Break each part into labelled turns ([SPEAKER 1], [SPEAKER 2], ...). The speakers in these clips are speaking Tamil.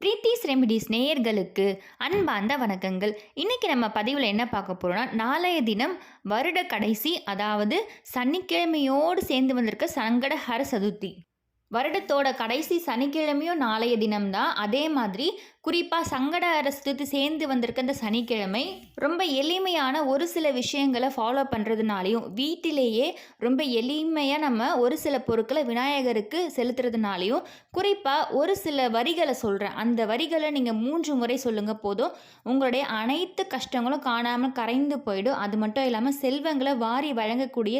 [SPEAKER 1] பிரீத்திஸ் ரெமிடிஸ் நேயர்களுக்கு அன்பார்ந்த வணக்கங்கள். இன்றைக்கி நம்ம பதிவில் என்ன பார்க்க போகிறோம்னா நாளைய தினம் வருட கடைசி அதாவது சனிக்கிழமையோடு சேர்ந்து வந்திருக்க சங்கடஹர சதுர்த்தி. வருடத்தோட கடைசி சனிக்கிழமையும் நாளைய தினம்தான். அதே மாதிரி குறிப்பாக சங்கட அரசுக்கு சேர்ந்து வந்திருக்க இந்த சனிக்கிழமை ரொம்ப எளிமையான ஒரு சில விஷயங்களை ஃபாலோ பண்ணுறதுனாலையும் வீட்டிலேயே ரொம்ப எளிமையாக நம்ம ஒரு சில பொருட்களை விநாயகருக்கு செலுத்துறதுனாலையும் குறிப்பாக ஒரு சில வரிகளை சொல்கிறேன் அந்த வரிகளை நீங்கள் மூன்று முறை சொல்லுங்கள் போதும். உங்களுடைய அனைத்து கஷ்டங்களும் காணாமல் கரைந்து போயிடும். அது மட்டும் இல்லாமல் செல்வங்களை வாரி வழங்கக்கூடிய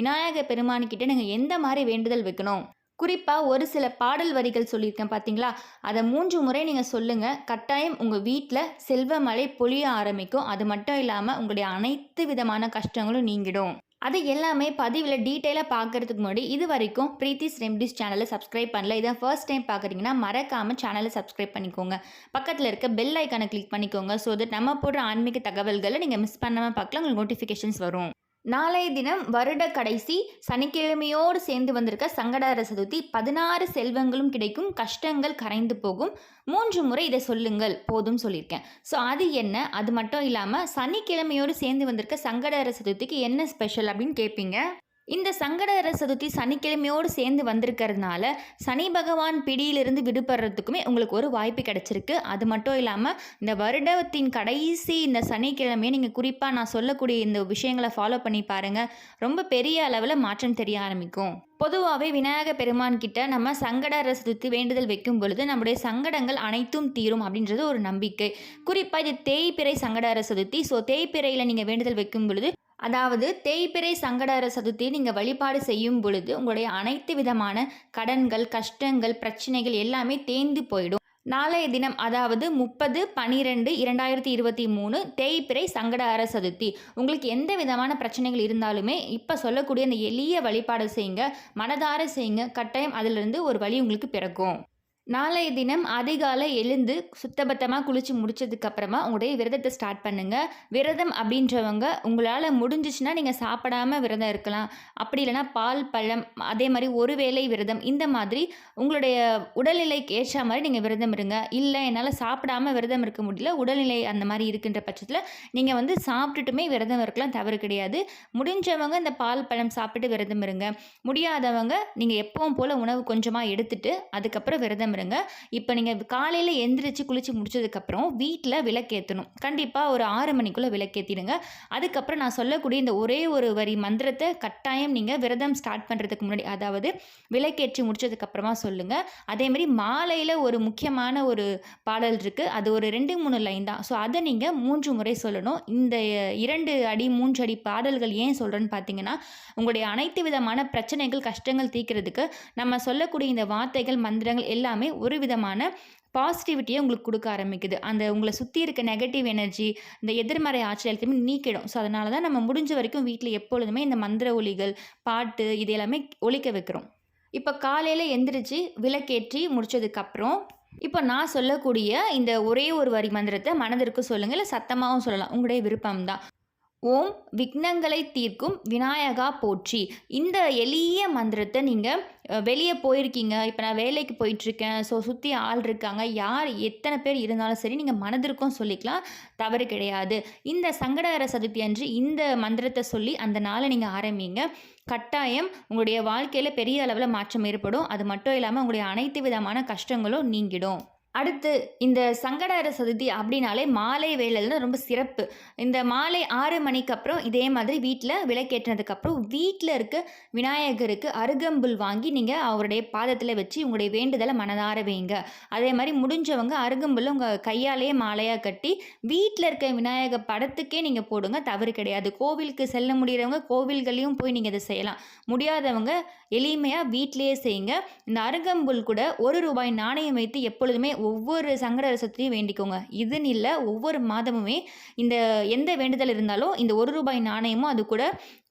[SPEAKER 1] விநாயக பெருமான்கிட்ட நீங்கள் எந்த மாதிரி வேண்டுதல் வைக்கணும்? குறிப்பாக ஒரு சில பாடல் வரிகள் சொல்லியிருக்கேன் பார்த்தீங்களா அதை மூன்று முறை நீங்கள் சொல்லுங்கள் கட்டாயம் உங்கள் வீட்டில் செல்வமழை பொழிய ஆரம்பிக்கும். அது மட்டும் இல்லாமல் உங்களுடைய அனைத்து விதமான கஷ்டங்களும் நீங்கிடும். அது எல்லாமே பதிவில் டீட்டெயிலாக பார்க்கறதுக்கு முன்னாடி இது வரைக்கும் ப்ரீத்திஸ் ரெம்டிஸ் சேனலை சப்ஸ்கிரைப் பண்ணல. இதான் ஃபர்ஸ்ட் டைம் பார்க்குறீங்கன்னா மறக்காமல் சேனலை சப்ஸ்கிரைப் பண்ணிக்கோங்க. பக்கத்தில் இருக்க பெல் ஐக்கானை கிளிக் பண்ணிக்கோங்க. ஸோ தட் நம்ம போடுற ஆன்மீக தகவல்களை நீங்கள் மிஸ் பண்ணாமல் பார்க்கலாம் உங்களுக்கு நோட்டிஃபிகேஷன்ஸ் வரும். நாளைய தினம் வருட கடைசி சனிக்கிழமையோடு சேர்ந்து வந்திருக்க சங்கடார சதுர்த்தி பதினாறு செல்வங்களும் கிடைக்கும் கஷ்டங்கள் கரைந்து போகும். மூன்று முறை இதை சொல்லுங்கள் போதும் சொல்லியிருக்கேன். ஸோ அது என்ன? அது மட்டும் இல்லாமல் சனிக்கிழமையோடு சேர்ந்து வந்திருக்க சங்கடார சதுர்த்திக்கு என்ன ஸ்பெஷல் அப்படின்னு கேட்பீங்க இந்த சங்கடர சதுர்த்தி சனிக்கிழமையோடு சேர்ந்து வந்திருக்கிறதுனால சனி பகவான் பிடியிலிருந்து விடுபடுறதுக்குமே உங்களுக்கு ஒரு வாய்ப்பு கிடைச்சிருக்கு. அது மட்டும் இல்லாமல் இந்த வருடத்தின் கடைசி இந்த சனிக்கிழமையை நீங்கள் குறிப்பாக நான் சொல்லக்கூடிய இந்த விஷயங்களை ஃபாலோ பண்ணி பாருங்கள் ரொம்ப பெரிய அளவில் மாற்றம் தெரிய ஆரம்பிக்கும். பொதுவாகவே விநாயக பெருமான் கிட்ட நம்ம சங்கடஹர சதுர்த்தி வேண்டுதல் வைக்கும் பொழுது நம்முடைய சங்கடங்கள் அனைத்தும் தீரும் அப்படின்றது ஒரு நம்பிக்கை. குறிப்பாக இது தேய்பிறை சங்கடர சதுர்த்தி. ஸோ தேய்பிறையில் நீங்கள் வேண்டுதல் வைக்கும் பொழுது அதாவது தேய்பிறை சங்கடர சதுர்த்தி நீங்கள் வழிபாடு செய்யும் பொழுது உங்களுடைய அனைத்து விதமான கடன்கள் கஷ்டங்கள் பிரச்சனைகள் எல்லாமே தேய்ந்து போயிடும். நாளைய தினம் அதாவது முப்பது பனிரெண்டு இரண்டாயிரத்தி இருபத்தி மூணு தேய்பிறை சங்கடஹர சதுர்த்தி உங்களுக்கு எந்த விதமான பிரச்சனைகள் இருந்தாலுமே இப்போ சொல்லக்கூடிய அந்த எளிய வழிபாடு செய்யுங்க மனதார செய்யுங்க கட்டாயம் அதிலிருந்து ஒரு வழி உங்களுக்கு பிறக்கும். நாளைய தினம் அதிகாலை எழுந்து சுத்தபத்தமாக குளித்து முடிச்சதுக்கப்புறமா உங்களுடைய விரதத்தை ஸ்டார்ட் பண்ணுங்கள் விரதம் அப்படின்றவங்க உங்களால் முடிஞ்சிச்சுன்னா நீங்கள் சாப்பிடாம விரதம் இருக்கலாம். அப்படி இல்லைனா பால் பழம் அதே மாதிரி ஒரு வேளை விரதம் இந்த மாதிரி உங்களுடைய உடல்நிலைக்கு ஏற்ற மாதிரி நீங்கள் விரதம் இருங்க. இல்லை என்னால் சாப்பிடாம விரதம் இருக்க முடியல உடல்நிலை அந்த மாதிரி இருக்கின்ற பட்சத்தில் நீங்கள் வந்து சாப்பிட்டுட்டுமே விரதம் இருக்கலாம் தவறு கிடையாது. முடிஞ்சவங்க இந்த பால் பழம் சாப்பிட்டு விரதம் இருங்க. முடியாதவங்க நீங்கள் எப்பவும் போல் உணவு கொஞ்சமாக எடுத்துட்டு அதுக்கப்புறம் விரதம் கிளம்புறங்க இப்போ நீங்கள் காலையில் எந்திரிச்சு குளித்து முடிச்சதுக்கப்புறம் வீட்டில் விளக்கேற்றணும் கண்டிப்பாக ஒரு ஆறு மணிக்குள்ளே விளக்கேற்றிடுங்க அதுக்கப்புறம் நான் சொல்லக்கூடிய இந்த ஒரே ஒரு வரி மந்திரத்தை கட்டாயம் நீங்கள் விரதம் ஸ்டார்ட் பண்ணுறதுக்கு முன்னாடி அதாவது விளக்கேற்றி முடிச்சதுக்கப்புறமா சொல்லுங்கள் அதேமாதிரி மாலையில் ஒரு முக்கியமான ஒரு பாடல் இருக்குது அது ஒரு ரெண்டு மூணு லைன் தான். ஸோ அதை நீங்கள் மூன்று முறை சொல்லணும். இந்த இரண்டு அடி மூன்று அடி பாடல்கள் ஏன் சொல்கிறேன்னு பார்த்தீங்கன்னா உங்களுடைய அனைத்து விதமான பிரச்சனைகள் கஷ்டங்கள் தீர்க்கிறதுக்கு நம்ம சொல்லக்கூடிய இந்த வார்த்தைகள் மந்திரங்கள் எல்லாமே ஒரு விதமான பாசிட்டிவிட்டியை உங்களுக்கு கொடுக்க ஆரம்பிக்குது. அந்த உங்களை சுற்றி இருக்க நெகட்டிவ் எனர்ஜி இந்த எதிர்மறை ஆற்றல் எல்லாத்தையுமே நீக்கிடும். ஸோ அதனால தான் நம்ம முடிஞ்ச வரைக்கும் வீட்டில் எப்பொழுதுமே இந்த மந்திர ஒலிகள் பாட்டு இது எல்லாமே ஒழிக்க வைக்கிறோம். இப்போ காலையில் எந்திரிச்சு விளக்கேற்றி முடிச்சதுக்கப்புறம் இப்போ நான் சொல்லக்கூடிய இந்த ஒரே ஒரு வரி மந்திரத்தை மனதிற்கு சொல்லுங்கள் இல்லை சத்தமாகவும் சொல்லலாம். உங்களுடைய விருப்பம் தான் ஓம் விக்னங்களை தீர்க்கும் விநாயகா போற்றி. இந்த எளிய மந்திரத்தை நீங்கள் வெளியே போயிருக்கீங்க. இப்போ நான் வேலைக்கு போயிட்டுருக்கேன். ஸோ சுற்றி ஆள் இருக்காங்க. யார் எத்தனை பேர் இருந்தாலும் சரி நீங்கள் மனதிற்கும் சொல்லிக்கலாம். தவறு கிடையாது. இந்த சங்கடகர சதுர்த்தி அன்று இந்த மந்திரத்தை சொல்லி அந்த நாளை நீங்கள் ஆரம்பிங்க. கட்டாயம் உங்களுடைய வாழ்க்கையில் பெரிய அளவில் மாற்றம் ஏற்படும். அது மட்டும் இல்லாமல் உங்களுடைய அனைத்து விதமான கஷ்டங்களும் நீங்கிடும். அடுத்து இந்த சங்கடஹர சதுர்த்தி அப்படின்னாலே மாலை வேலையில் ரொம்ப சிறப்பு. இந்த மாலை ஆறு மணிக்கு அப்புறம் இதே மாதிரி வீட்டில் விளக்கேற்றினதுக்கப்புறம் வீட்டில் இருக்க விநாயகருக்கு அருகம்புல் வாங்கி நீங்கள் அவருடைய பாதத்தில் வச்சு உங்களுடைய வேண்டுதலை மனதார வைங்க. அதே மாதிரி முடிஞ்சவங்க அருகம்புல் உங்கள் கையாலேயே மாலையாக கட்டி வீட்டில் இருக்க விநாயகர் படத்துக்கே நீங்கள் போடுங்க தவறு கிடையாது. கோவிலுக்கு செல்ல முடிகிறவங்க கோவில்களையும் போய் நீங்கள் இதை செய்யலாம். முடியாதவங்க எளிமையாக வீட்டிலேயே செய்யுங்க. இந்த அருகம்புல் கூட ஒரு ரூபாய் நாணயம் வைத்து எப்பொழுதுமே ஒவ்வொரு சங்கட ரசத்தையும் வேண்டிக்கோங்க. இதுன்னு இல்லை ஒவ்வொரு மாதமுமே இந்த எந்த வேண்டுதல் இருந்தாலும் இந்த ஒரு ரூபாய் நாணயமும் அது கூட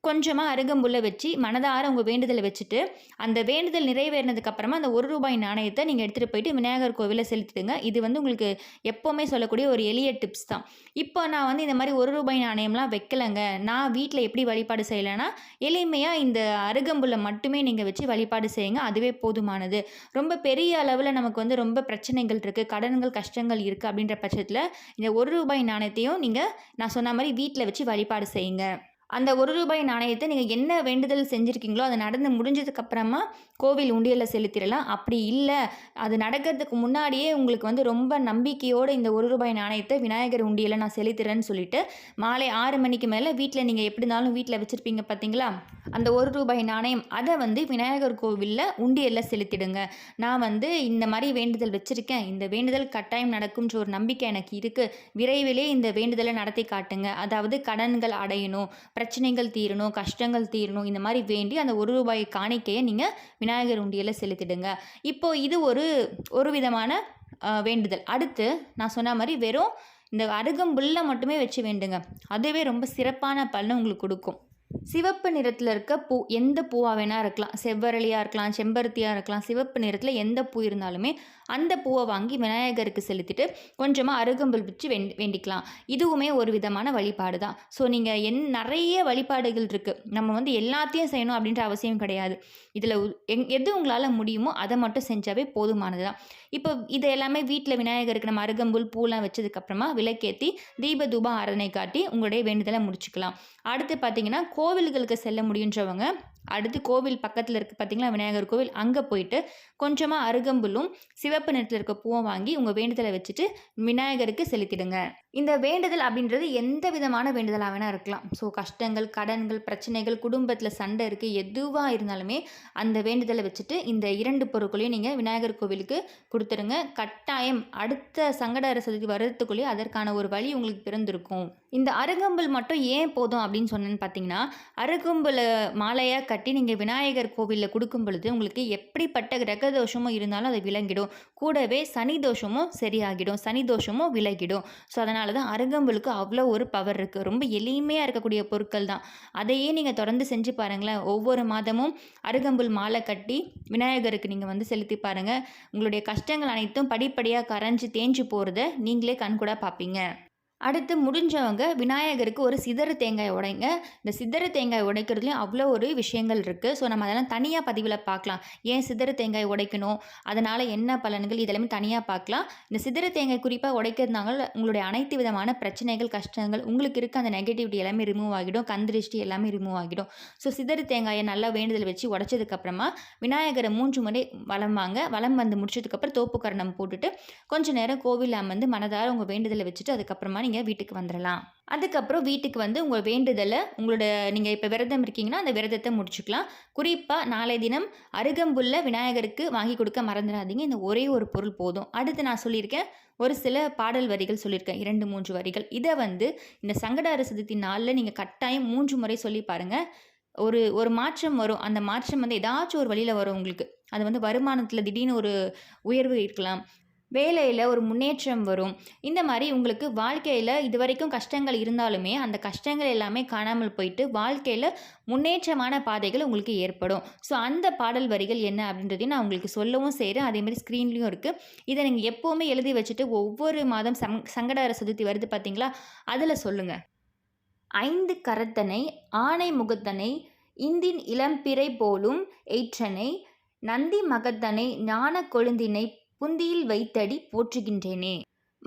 [SPEAKER 1] கொஞ்சமாக அருகம்புல்லை வச்சு மனதார உங்கள் வேண்டுதலை வச்சுட்டு அந்த வேண்டுதல் நிறைவேறினதுக்கப்புறமா அந்த ஒரு ரூபாய் நாணயத்தை நீங்கள் எடுத்துகிட்டு போயிட்டு விநாயகர் கோவிலில் செலுத்திடுங்க. இது வந்து உங்களுக்கு எப்போவுமே சொல்லக்கூடிய ஒரு எளிய டிப்ஸ் தான். இப்போ நான் வந்து இந்த மாதிரி ஒரு ரூபாய் நாணயம்லாம் வைக்கலைங்க. நான் வீட்டில் எப்படி வழிபாடு செய்யலைன்னா எளிமையாக இந்த அருகம்புல்லை மட்டுமே நீங்கள் வச்சு வழிபாடு செய்யுங்க. அதுவே போதுமானது. ரொம்ப பெரிய அளவில் நமக்கு வந்து ரொம்ப பிரச்சனைகள் இருக்குது கடன்கள் கஷ்டங்கள் இருக்குது அப்படின்ற பட்சத்தில் இந்த ஒரு ரூபாய் நாணயத்தையும் நீங்கள் நான் சொன்ன மாதிரி வீட்டில் வச்சு வழிபாடு செய்யுங்க. அந்த ஒரு ரூபாய் நாணயத்தை நீங்கள் என்ன வேண்டுதல் செஞ்சுருக்கீங்களோ அது நடந்து முடிஞ்சதுக்கப்புறமா கோவில் உண்டியலில் செலுத்திடலாம். அப்படி இல்லை. அது நடக்கிறதுக்கு முன்னாடியே உங்களுக்கு வந்து ரொம்ப நம்பிக்கையோடு இந்த ஒரு ரூபாய் நாணயத்தை விநாயகர் உண்டியலில் நான் செலுத்துறேன்னு சொல்லிட்டு மாலை ஆறு மணிக்கு மேலே வீட்டில் நீங்கள் எப்படி இருந்தாலும் வீட்டில் வச்சுருப்பீங்க பார்த்தீங்களா அந்த ஒரு ரூபாய் நாணயம் அதை வந்து விநாயகர் கோவிலில் உண்டியலில் செலுத்திடுங்க. நான் வந்து இந்த மாதிரி வேண்டுதல் வச்சுருக்கேன். இந்த வேண்டுதல் கட்டாயம் நடக்கும்ன்ற ஒரு நம்பிக்கை எனக்கு இருக்குது விரைவிலே இந்த வேண்டுதலை நடத்தி காட்டுங்க. அதாவது கடன்கள் அடையணும். பிரச்சனைகள் தீரணும் கஷ்டங்கள் தீரணும் இந்த மாதிரி வேண்டி அந்த ஒரு ரூபாய் காணிக்கையை நீங்கள் விநாயகர் உண்டியலில் செலுத்திடுங்க. இப்போது இது ஒரு ஒரு விதமான வேண்டுதல். அடுத்து நான் சொன்ன மாதிரி வெறும் இந்த அருகம்புல்லை மட்டுமே வச்சு வேண்டுங்க. அதுவே ரொம்ப சிறப்பான பலனை உங்களுக்கு கொடுக்கும். சிவப்பு நிறத்தில் இருக்க பூ எந்த பூவாக வேணால் இருக்கலாம். செவ்வரளியாக இருக்கலாம் செம்பருத்தியாக இருக்கலாம் சிவப்பு நிறத்தில் எந்த பூ இருந்தாலுமே அந்த பூவை வாங்கி விநாயகருக்கு செலுத்திட்டு கொஞ்சமாக அருகம்புல் வச்சு வேண்டி வேண்டிக்கலாம். இதுவுமே ஒரு விதமான வழிபாடு தான். ஸோ நீங்கள் என் நிறைய வழிபாடுகள் இருக்குது நம்ம வந்து எல்லாத்தையும் செய்யணும் அப்படின்ற அவசியம் கிடையாது. இதில் எங் எது உங்களால் முடியுமோ அதை மட்டும் செஞ்சாவே போதுமானது தான். இப்போ இது எல்லாமே வீட்டில் விநாயகருக்கு நம்ம அருகம்புல் பூலாம் வச்சதுக்கப்புறமா விளக்கேற்றி தீப தூபம் ஆராதனை காட்டி உங்களுடைய வேண்டுதலை முடிச்சுக்கலாம். அடுத்து பார்த்தீங்கன்னா கோவில்களுக்கு செல்ல முடியுன்றவங்க அடுத்து கோவில் பக்கத்தில் இருக்குது பார்த்தீங்களா விநாயகர் கோவில். அங்கே போயிட்டு கொஞ்சமாக அருகம்புல்லும் சிவப்பு நிறத்தில் இருக்க பூவை வாங்கி உங்கள் வேண்டுதலை வச்சுட்டு விநாயகருக்கு செலுத்திடுங்க. இந்த வேண்டுதல் அப்படின்றது எந்த விதமான வேண்டுதலாக வேணால் இருக்கலாம். ஸோ கஷ்டங்கள் கடன்கள் பிரச்சனைகள் குடும்பத்தில் சண்டை இருக்குது எதுவாக இருந்தாலுமே அந்த வேண்டுதலை வச்சுட்டு இந்த இரண்டு பொருட்களையும் நீங்கள் விநாயகர் கோவிலுக்கு கொடுத்துருங்க கட்டாயம் அடுத்த சங்கட சதுர்த்தி வர்றதுக்குள்ளேயே அதற்கான ஒரு வழி உங்களுக்கு பிறந்திருக்கும். இந்த அருகம்புல் மட்டும் ஏன் போதும் அப்படின்னு சொன்னேன்னு பார்த்தீங்கன்னா அருகம்புலை மாலையாக கட்டி நீங்கள் விநாயகர் கோவிலில் கொடுக்கும் பொழுது உங்களுக்கு எப்படிப்பட்ட கிரக தோஷமும் இருந்தாலும் அது விளங்கிடும். கூடவே சனி தோஷமும் சரியாகிடும். சனி தோஷமும் விலகிடும். ஸோ அதனால தான் அருகம்புலுக்கு அவ்வளோ ஒரு பவர் இருக்குது ரொம்ப எளிமையாக இருக்கக்கூடிய பொருட்கள் தான். அதையே நீங்கள் தொடர்ந்து செஞ்சு பாருங்களேன். ஒவ்வொரு மாதமும் அருகம்புல் மாலை கட்டி விநாயகருக்கு நீங்கள் வந்து செலுத்தி பாருங்கள் உங்களுடைய கஷ்டங்கள் அனைத்தும் படிப்படியாக கரைஞ்சி தேஞ்சு போகிறத நீங்களே கண்கூடாக பார்ப்பீங்க அடுத்து முடிஞ்சவங்க விநாயகருக்கு ஒரு சிதறு தேங்காய் உடைங்க. இந்த சிதறு தேங்காய் உடைக்கிறதுலையும் அவ்வளோ ஒரு விஷயங்கள் இருக்குது ஸோ நம்ம அதெல்லாம் தனியாக பதிவில் பார்க்கலாம். ஏன் சிதற தேங்காய் உடைக்கணும்? அதனால் என்ன பலன்கள்? இதெல்லாமே தனியாக பார்க்கலாம். இந்த சிதற தேங்காய் குறிப்பாக உடைக்கிறதுனால உங்களுடைய அனைத்து விதமான பிரச்சனைகள் கஷ்டங்கள் உங்களுக்கு இருக்க. அந்த நெகட்டிவிட்டி எல்லாமே ரிமூவ் ஆகிடும். கந்திருஷ்டி எல்லாமே ரிமூவ் ஆகிடும். ஸோ சிதறு தேங்காயை நல்லா வேண்டுதல் வச்சு உடைச்சதுக்கப்புறமா விநாயகரை மூன்று முறை வளம் வாங்க. வளம் வந்து முடிச்சதுக்கப்புறம் தோப்பு கரணம் போட்டுட்டு கொஞ்ச நேரம் கோவிலில் அமர்ந்து மனதார உங்கள் வேண்டுதலை வச்சுட்டு அதுக்கப்புறமா நீங்கள் வீட்டுக்கு வந்துடலாம் அதுக்கப்புறம் வீட்டுக்கு வந்து உங்கள் வேண்டுதலை உங்களோட நீங்கள் இப்போ விரதம் இருக்கீங்கன்னா அந்த விரதத்தை முடிச்சுக்கலாம். குறிப்பாக நாளை தினம் அருகம்புல்ல விநாயகருக்கு வாங்கி கொடுக்க மறந்துடாதீங்க. இந்த ஒரே ஒரு பொருள் போதும். அடுத்து நான் சொல்லியிருக்கேன் ஒரு சில பாடல் வரிகள் சொல்லியிருக்கேன். இரண்டு மூன்று வரிகள். இதை வந்து இந்த சங்கடார சதுர்த்தி நாளில் நீங்கள் கட்டாயம் மூன்று முறை சொல்லி பாருங்கள் ஒரு ஒரு மாற்றம் வரும். அந்த மாற்றம் வந்து ஏதாச்சும் ஒரு வழியில் வரும் உங்களுக்கு. அது வந்து வருமானத்தில் திடீர்னு ஒரு உயர்வு இருக்கலாம். வேலையில் ஒரு முன்னேற்றம் வரும். இந்த மாதிரி உங்களுக்கு வாழ்க்கையில் இது வரைக்கும் கஷ்டங்கள் இருந்தாலுமே அந்த கஷ்டங்கள் எல்லாமே காணாமல் போயிட்டு வாழ்க்கையில் முன்னேற்றமான பாதைகள் உங்களுக்கு ஏற்படும். ஸோ அந்த பாடல் வரிகள் என்ன அப்படின்றதையும் நான் உங்களுக்கு சொல்லவும் செய்கிறேன் அதே மாதிரி ஸ்க்ரீன்லேயும் இருக்குது இதை நீங்கள் எப்போவுமே எழுதி வச்சுட்டு ஒவ்வொரு மாதம் சங் சங்கடார சதுர்த்தி வருது பார்த்தீங்களா அதில் சொல்லுங்கள் ஐந்து கரத்தனை ஆணை முகத்தனை இந்தின் இளம்பிறை போலும் எயிற்றனை நந்தி மகத்தனை ஞான கொழுந்தினை புந்தியில் வைத்தடி போற்றுகின்றேனே.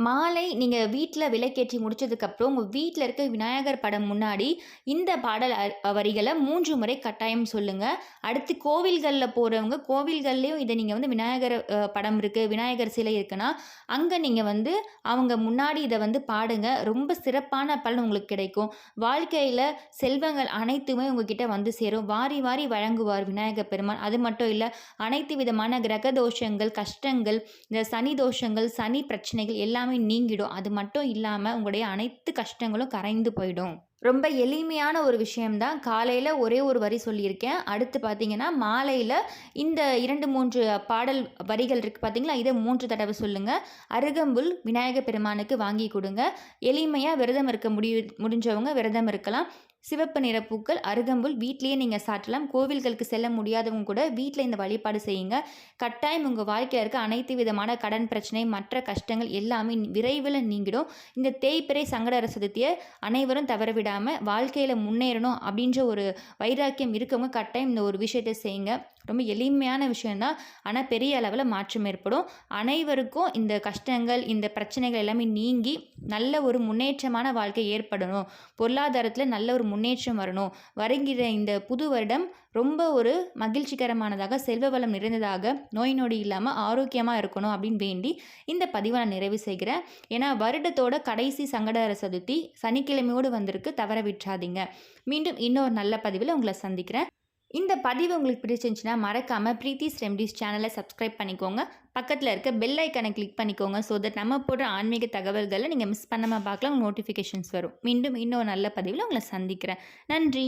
[SPEAKER 1] மாலை நீங்கள் வீட்டில் விலைக்கேற்றி முடிச்சதுக்கப்புறம் உங்கள் வீட்டில் இருக்க விநாயகர் படம் முன்னாடி இந்த பாடல் வரிகளை மூன்று முறை கட்டாயம் சொல்லுங்கள் அடுத்து கோவில்களில் போகிறவங்க கோவில்கள்லேயும் இதை நீங்கள் வந்து விநாயகர் படம் இருக்குது விநாயகர் சிலை இருக்குன்னா அங்கே நீங்கள் வந்து அவங்க முன்னாடி இதை வந்து பாடுங்க. ரொம்ப சிறப்பான பலன் உங்களுக்கு கிடைக்கும். வாழ்க்கையில் செல்வங்கள் அனைத்துமே உங்ககிட்ட வந்து சேரும். வாரி வாரி வழங்குவார் விநாயகர் பெருமான். அது மட்டும் இல்லை அனைத்து விதமான கிரக தோஷங்கள் கஷ்டங்கள் இந்த சனி தோஷங்கள் சனி பிரச்சனைகள் எல்லாம் நீங்கிடும். அது மட்டும் இல்லாமல் உங்களுடைய அனைத்து கஷ்டங்களும் கரைந்து போயிடும். ரொம்ப எளிமையான ஒரு விஷயம்தான். காலையில் ஒரே ஒரு வரி சொல்லியிருக்கேன். அடுத்து பார்த்தீங்கன்னா மாலையில் இந்த இரண்டு மூன்று பாடல் வரிகள் இருக்குது பார்த்தீங்களா இதை மூன்று தடவை சொல்லுங்கள் அருகம்புல் விநாயகர் பெருமானுக்கு வாங்கி கொடுங்க. எளிமையாக விரதம் இருக்க முடிய முடிஞ்சவங்க விரதம் இருக்கலாம். சிவப்பு நிற பூக்கள் அருகம்புல் வீட்லேயே நீங்கள் சாட்டலாம் கோவில்களுக்கு செல்ல முடியாதவங்க கூட வீட்டில் இந்த வழிபாடு செய்யுங்க. கட்டாயம் உங்கள் வாழ்க்கையில் இருக்க அனைத்து விதமான கடன் பிரச்சனை மற்ற கஷ்டங்கள் எல்லாமே விரைவில் நீங்கிடும். இந்த தேய்பிறை சங்கடர சதுர்த்தியை அனைவரும் தவற விடாமல் வாழ்க்கையில் முன்னேறணும் அப்படின்ற ஒரு வைராக்கியம் இருக்கவங்க கட்டாயம் இந்த ஒரு விஷயத்தை செய்யுங்க. ரொம்ப எளிமையான விஷயந்தான் ஆனால் பெரிய அளவில் மாற்றம் ஏற்படும். அனைவருக்கும் இந்த கஷ்டங்கள் இந்த பிரச்சனைகள் எல்லாமே நீங்கி நல்ல ஒரு முன்னேற்றமான வாழ்க்கை ஏற்படணும். பொருளாதாரத்தில் நல்ல ஒரு முன்னேற்றம் வரணும். வருகிற இந்த புது வருடம் ரொம்ப ஒரு மகிழ்ச்சிகரமானதாக செல்வ வளம் நிறைந்ததாக நோய் நொடி இல்லாமல் ஆரோக்கியமாக இருக்கணும் அப்படின்னு வேண்டி இந்த பதிவை நான் நிறைவு செய்கிறேன். ஏன்னா வருடத்தோட கடைசி சங்கடர சதுர்த்தி சனிக்கிழமையோடு வந்திருக்கு. தவற விட்டுறாதீங்க. மீண்டும் இன்னொரு நல்ல பதிவில் உங்களை சந்திக்கிறேன். இந்த பதிவு உங்களுக்கு பிடிச்சிருந்துச்சுன்னா மறக்காமல் ப்ரீத்திஸ் ரெம்டிஸ் சேனலை சப்ஸ்கிரைப் பண்ணிக்கோங்க. பக்கத்தில் இருக்க பெல் ஐக்கனை கிளிக் பண்ணிக்கோங்க. ஸோ தட் நம்ம போடுற ஆன்மீக தகவல்களை நீங்கள் மிஸ் பண்ணாமல் பார்க்கலாம் நோட்டிஃபிகேஷன்ஸ் வரும். மீண்டும் இன்னொரு நல்ல பதிவில் உங்களை சந்திக்கிறேன். நன்றி!